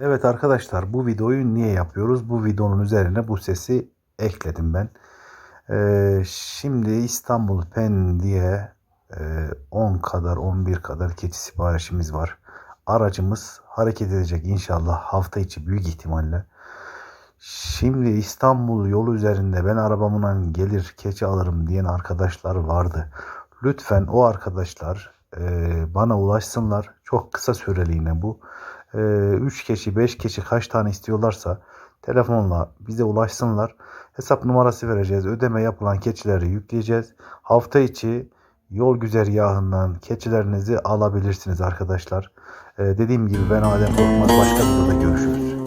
Evet arkadaşlar bu videoyu niye yapıyoruz? Bu videonun üzerine bu sesi ekledim ben. Ee, şimdi İstanbul Pendik'e e, 10 kadar 11 kadar keçi siparişimiz var. Aracımız hareket edecek inşallah hafta içi büyük ihtimalle. Şimdi İstanbul yolu üzerinde ben arabamla gelir keçi alırım diyen arkadaşlar vardı. Lütfen o arkadaşlar e, bana ulaşsınlar. Çok kısa süreliğine bu. 3 keçi 5 keçi kaç tane istiyorlarsa telefonla bize ulaşsınlar. Hesap numarası vereceğiz. Ödeme yapılan keçileri yükleyeceğiz. Hafta içi yol güzergahından keçilerinizi alabilirsiniz arkadaşlar. E, dediğim gibi ben Adem Korkmaz başka videoda görüşürüz.